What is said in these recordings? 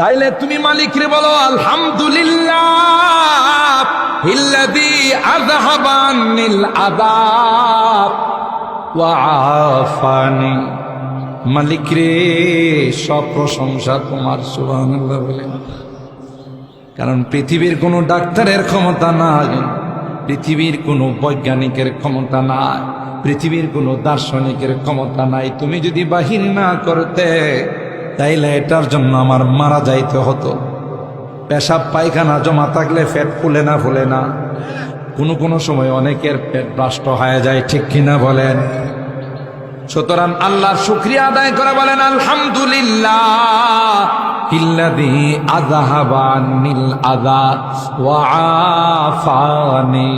তাইলে তুমি মালিকরে বলো, আলহামদুলিল্লাহ আফানি। মালিক রে, সব প্রশংসা তোমার, সুবহানাল্লাহ বলেন কারণ পৃথিবীর কোনো ডাক্তারের ক্ষমতা নাই, পৃথিবীর কোনো বৈজ্ঞানিকের ক্ষমতা নাই, পৃথিবীর কোনো দার্শনিকের ক্ষমতা নাই। তুমি যদি বাহির না করতে তাইলে এটার জন্য আমার মারা যাইতে হতো। পেশাব পায়খানা জমা থাকলে ফ্যাট ফুলে না ফুলে না। কোনো কোনো সময় অনেকের পেট নষ্ট হয়ে যায়, ঠিক কিনা বলেন? সুতরাং আল্লাহর শুক্রিয়া আদায় করে বলেন, আলহামদুলিল্লাহ। ইল্লাযী আযহাবা আন্নিল আযা ওয়া আফানি।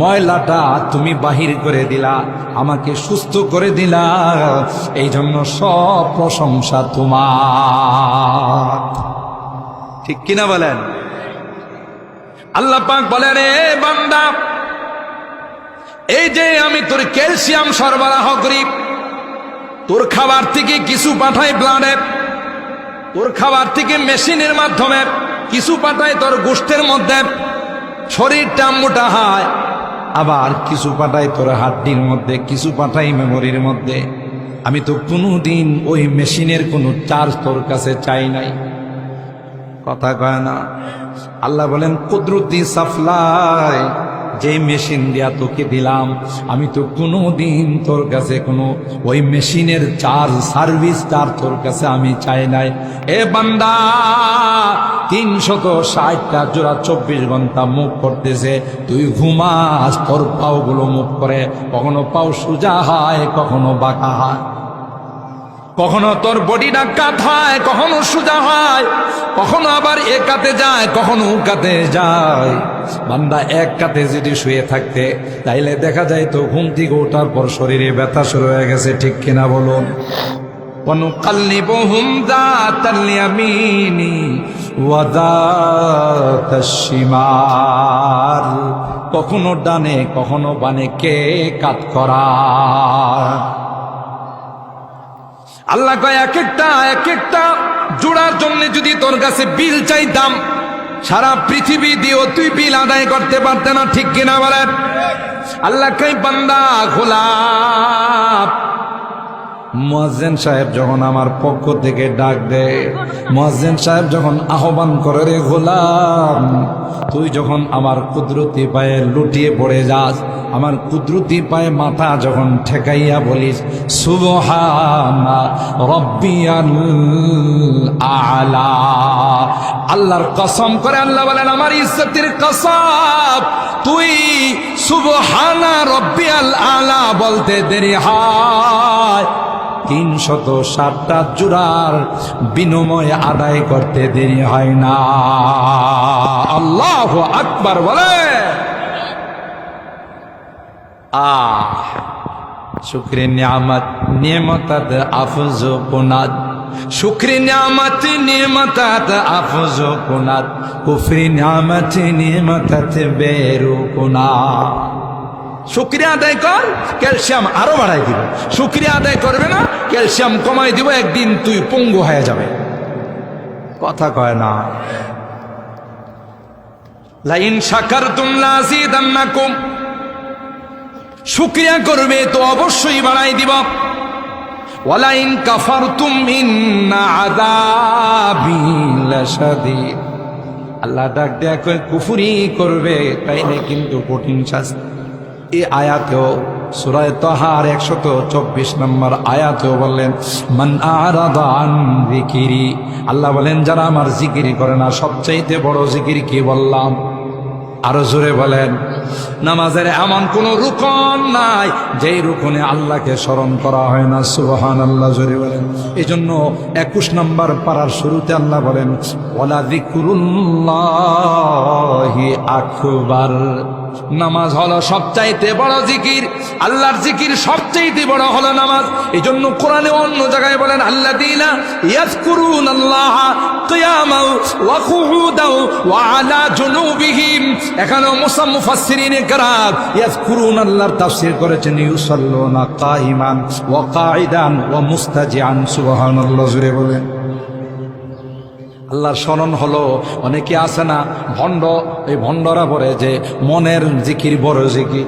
ময়লাটা তুমি বাহির করে দিলা, আমাকে সুস্থ করে দিলা এই জন্য সব প্রশংসা তোমার। ঠিক কিনা বলেন? আল্লাহ পাক বলেন রে বান্দা, এই যে আমি তোর ক্যালসিয়াম সরবরাহ করি, তোর খাবার থেকে কিছু পাঠাই ব্লাডে তোর খাবার থেকে মেশিনের মাধ্যমে কিছু পাঠাই তোর গোষ্ঠের মধ্যে শরীরটা মোটা হয়, আবার কিছু পাঠাই তোর হাড্ডির মধ্যে, কিছু পাঠাই মেমোরির মধ্যে। আমি তো কোনোদিন ওই মেশিনের কোনো চার্জ তোর কাছে চাই নাই। কথা কয় না? আল্লাহ বলেন, কুদরতি সাপ্লাই যে মেশিন দিয়া তোকে দিলাম, আমি তো কোনো দিন তোর কাছে কোনো, ওই মেশিনের চার্জ সার্ভিস চার্জ তোর কাছে আমি চাই নাই। এ বান্দা, তিনশত ষাটটা জোড়া চব্বিশ ঘণ্টা মুখ করতেছে, তুই ঘুমাস, তোর পাওগুলো মুখ করে, কখনো পাও সোজা হয়, কখনো বাঁকা হয়। কখনো তোর বডিটা কাত হয় কখনো সোজা হয় কখনো আবার এ কাতে যায় কখনো উ কাতে যায় বান্দা এক কাতে যদি শুয়ে থাকতে তাইলে দেখা যায় তো ঘুম থেকে ওঠার পর শরীরে ব্যথা শুরু হয়ে গেছে ঠিক কিনা বলুন ونقلبهم ذات اليمين وذات الشمال কখনো ডানে কখনো বানে কে কাত করা আল্লাহ কয় এক একটা এক একটা জোড়ার জন্য যদি তোর কাছে বিল চাইতাম, সারা পৃথিবী দিয়েও তুই বিল আদায় করতে পারতে না, ঠিক কিনা বলেন? আল্লাহ কয়, বান্দা, গোলাপ মোয়াজ্জেন সাহেব যখন আমার পক্ষ থেকে ডাক দেয়, মোয়াজ্জেন সাহেব যখন আহ্বান করে, রে গোলাম, তুই যখন আমার কুদরতি পায়ে লুটিয়ে পড়ে যাস, আমার কুদরতি পায়ে মাথা যখন ঠেকাইয়া বলিস আলা। আল্লাহর কসম করে আল্লাহ বলেন, আমার ইজ্জতের কসম, তুই সুবহানা রব্বিয়াল আলা বলতে দেরি হয়। তিনশত ষাটটা জোড়ার বিনিময় আদায় করতে দেরি হয় না। আল্লাহ আকবার বলে। নিয়ামত আফজ কোনাদ শুক্রে নিয়ামত, নিয়মতাত আফজ কুফরি নিয়ামত বেরু শুক্রিয়া আদায় কর, ক্যালসিয়াম আরও বাড়াই দিব। শুক্রিয়া আদায় করবে না? ক্যালসিয়াম কমাই দিব, একদিন তুই পঙ্গু হয়ে যাবে। কথা কয় না। লাইন শাকার তুমলা জিদান্নাকুম। শুক্রিয়া করবে তো অবশ্যই বাড়াই দিব। ওয়ালাইন আযাবি লাশাদীদ আল্লাহ ডাক দেয়া কুফরি করবে, তাইলে কিন্তু কঠিন শাস্তি। এই আয়াতেও সুরায় তহার চব্বিশ নম্বর মান জিকিরি যারা আমার জিকিরি করে না, সবচাইতে বড় জিকির কি বললাম? আরও জোরে বলেন নামাজের এমন কোন রুকন নাই, যেই রুকনে আল্লাহকে স্মরণ করা হয় না সুবহান আল্লাহ জোরে বলেন। এই জন্য একুশ নম্বর পাড়ার শুরুতে আল্লাহ বলেন ওলা নামাজ হলো সবচাইতে বড় জিকির, আল্লাহর জিকির সবচাইতে বড় হলো নামাজ। এই জন্য কোরআনে অন্য জায়গায় বলেন আল্লাহ দিনা ইয়াজকুরুন আল্লাহ কিয়ামাও ওয়া কুউদাও ওয়া আলা জুনুবিহিম। এখানে আল্লাহর আল্লাহর স্মরণ হলো, অনেকে আছে না, ভণ্ড, এই ভণ্ডরা বলে যে মনের জিকির বড় জিকির।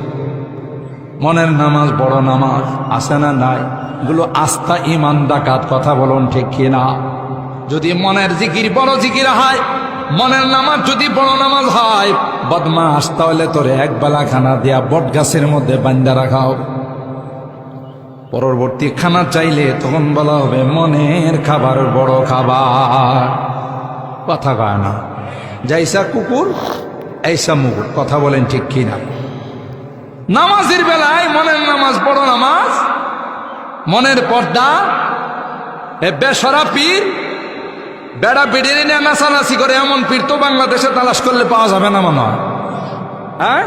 মনের নামাজ বড় নামাজ, আছে না নাই? এগুলো আস্থা ইমান ডাকাত, কথা বলুন ঠিক কিনা? যদি মনের জিকির বড় জিকির হয়, মনের নামাজ যদি বড় নামাজ হয় বদমাস তাহলে তোরে এক বেলা খানা দিয়া বট গাছের মধ্যে বান্দা রাখা হবে পরবর্তী খানা চাইলে তখন বলা হবে, মনের খাবার বড় খাবার। কথা কয় না। যাইসা কুকুর এইসা মুকুর কথা বলেন ঠিক কিনা। নামাজের বেলায় মনের নামাজ বড় নামাজ, মনের পর্দা বেসরা পীর বেড়া বেড়িয়ে নিয়ে নাচানাচি করে এমন পীর তো বাংলাদেশে তালাশ করলে পাওয়া যাবে না মনে হয়। হ্যাঁ?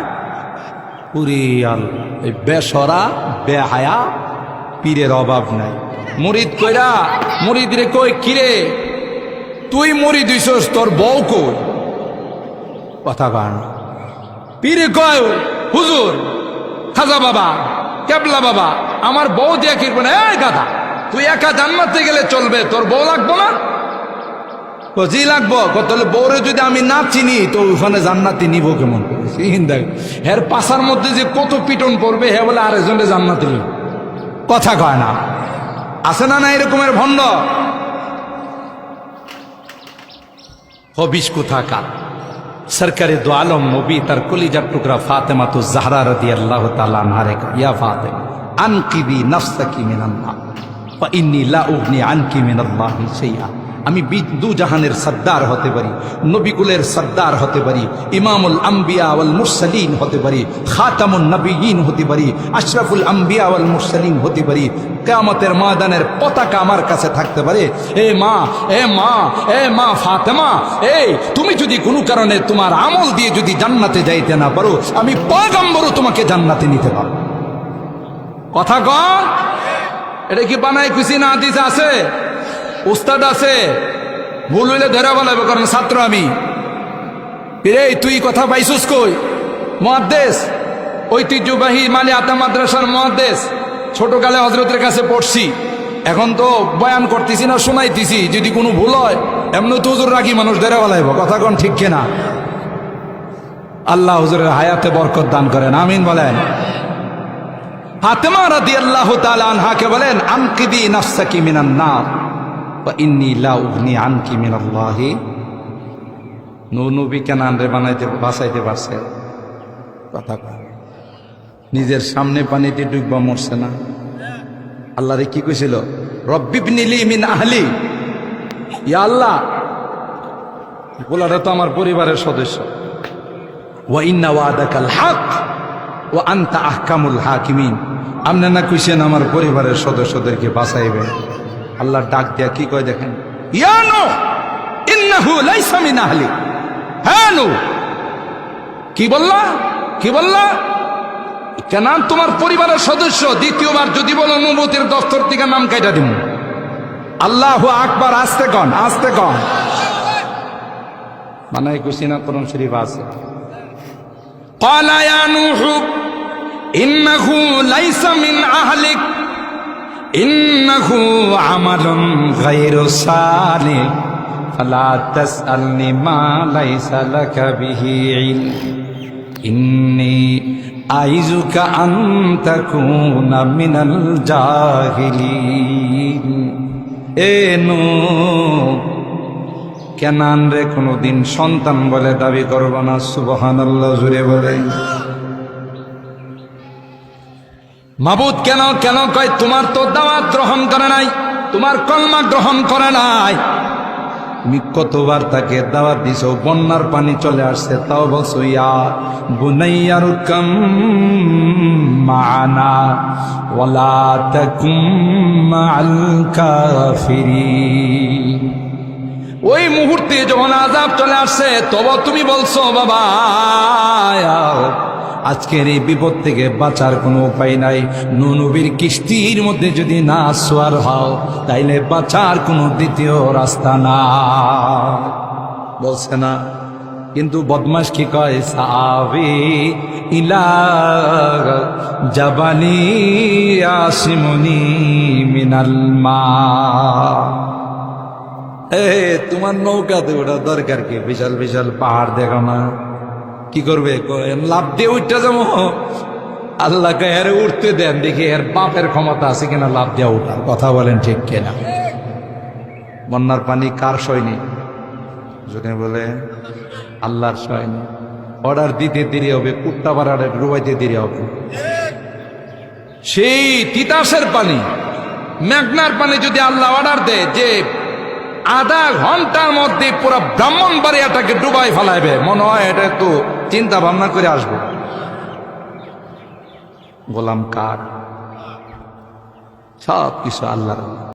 পুরিয়াল এই বেসরা বেহায়া পীরের অভাব নাই। মুরিদ কইরা মুরিদ রে কই কিরে তুই মুড়ি দিছস তোর বউ কই? কথা গান পীরে কয় হুজুর খাজা বাবা কেবলা বাবা আমার বউ দিয়ে কিরবে না? এই গাধা তুই একা জান্নাতে গেলে চলবে তোর বউ লাগবো না? জি লাগবো? তাহলে বউরে যদি আমি না চিনি, তো ওখানে জান্নাতি নিব কেমন? দেখ। হের পাশার মধ্যে যে কত পিটন পড়বে, হে বলে আরেকজনে জান্নাতি নিব। কথা কয় না। আছে না না এরকমের ভণ্ড? হবিস কোথাকার? সরকারে দো আলম নবী, তার কলিজার টুকরা ফাতেমা তো জাহরা রদি আল্লাহ তালা নারে ইয়া ফাতেমা, আনকিবি নফসাকি মিনাল্লাহ ইন্নি লা উগনি আনকি মিনাল্লাহি শাইআ। আমি দু জাহানের সর্দার হতে পারি, নবিকুলের সর্দার হতে পারি, ইমামুল আম্বিয়া ওয়াল মুরসালিন হতে পারি খাতামুল নবীন হতে পারি, আশরাফুল আম্বিয়া ওয়াল মুরসালিন হতে পারি, কেয়ামতের ময়দানের পতাকা আমার কাছে থাকতে পারে। এ মা এ মা এ মা ফাতেমা, এই তুমি যদি কোনো কারণে তোমার আমল দিয়ে যদি জান্নাতে যাইতে না পারো, আমি পয়গম্বরও তোমাকে জান্নাতে নিতে পারো কথা কন এটা কি বানাই খুশি না দিস আছে? উস্তাদ আছে, ভুল হইলে ধরে বলাবে কারণ ছাত্র আমি। রে তুই কথা পাইছুস কই? মহাদ্দেশ, ঐতিহ্যবাহী মানে আতা মাদ্রাসার মহাদ্দেশ, ছোটকালে হজরতের কাছে পড়ছি। এখন তো বয়ান করতেছি না, শোনাইতেছি, যদি কোনো ভুল হয় এমনি তো হুজুর রাখি মানুষ, ধরে বলাইব কথা কোন ঠিক কিনা? আল্লাহ হুজুরের হায়াতে বরকত দান করেন, আমিন বলেন। ফাতেমা রাদিয়াল্লাহু তাআলা আনহাকে বলেন, আনকিদি নাফসাকি মিনান নার। ওয়া ইন্নী লা উগনি আনকি মিনাল্লাহি। নূর নবী কেনান রে বানাইতে পারছে? নিজের সামনে পানিতে ডুববা মরছে না। আল্লাহ রে কি কইছিল? রব্বিবনিলি আল্লাহ বলাটা তো আমার পরিবারের সদস্য। ওয়া ইন্না ওয়াদাকাল ও আন্তা আহকামুল হাকিমিন। আপনি না কইছেন আমার পরিবারের সদস্যদেরকে বাঁচাইবেন আল্লাহ ডাক দিয়া কি কয় দেখেন ইয়ানো ইন্নাহু লাইসা মিন আহলি হ্যাঁ নু কি বললা কি বললা কেন তোমার পরিবারের সদস্য দ্বিতীয়বার যদি বলো নবতির দফতর থেকে নাম কাইটা দিব আল্লাহ আকবার আসতে কন আসতে কন মানে কুসি না কোরআন শরীফ আছে قال يا نوح إنه ليس من أهلك ইন্নাহু আমালুন গায়রু সালিহ ফালা তাসআলনি মা লাইসা লাকা বিহি ইলম। ইন্নী আইজুকা আন তাকুনা মিনাল জাহিলিন। এ নূ, কেনান রে কোনোদিন সন্তান বলে দাবি করব না, সুবহানাল্লাহ জুড়ে বলে। মাবুদ কেন কেন কয়, তোমার তো দাওয়াত গ্রহণ করে নাই, তোমার কলমা গ্রহণ করে নাই। তুমি কতবার তাকে দাওয়াত দিছো বন্যার পানি চলে আসছে, তাও বলছো, ইয়া বুনাইয়ার কম মানা ওয়ালা তাকুম ওই মুহূর্তে যখন আজাব চলে আসছে, তবে তুমি বলছো, বাবা আজকের এই বিপদ থেকে বাঁচার কোনো উপায় নাই। নুনবীর কিস্তির মধ্যে যদি না সোয়ার হও, তাইলে বাঁচার কোনো দ্বিতীয় রাস্তা না বলছে না, কিন্তু বদমাস কি কয়? সাবি ইলা জাবালি আসিমনি মিনাল মা। এ, তোমার নৌকাতে ওটা দরকার কি? বিশাল বিশাল পাহাড় দেখো না। কি করবে? লাভ দিয়ে উঠতে যাব। আল্লাহকে এর উঠতে দেন। দেখি এর বাপের ক্ষমতা আছে কিনা, লাভ দিয়ে উঠার কথা বলেন ঠিক কিনা। বন্যার পানি কার সয়নি যদি বলে, আল্লাহর সয়নি অর্ডার দিতে দেরি হবে, কুত্তা পাড়াটা ডুবাইতে দেরি হবে। সেই তিতাসের পানি, মেঘনার পানি যদি আল্লাহ অর্ডার দেয়, যে আধা ঘণ্টার মধ্যে পুরো ব্রাহ্মণ বাড়িয়াটাকে ডুবাই ফেলাইবে, মনে হয় এটা একটু চিন্তা ভাবনা করে আসব। গোলাম কার? সব কিছু আল্লাহর।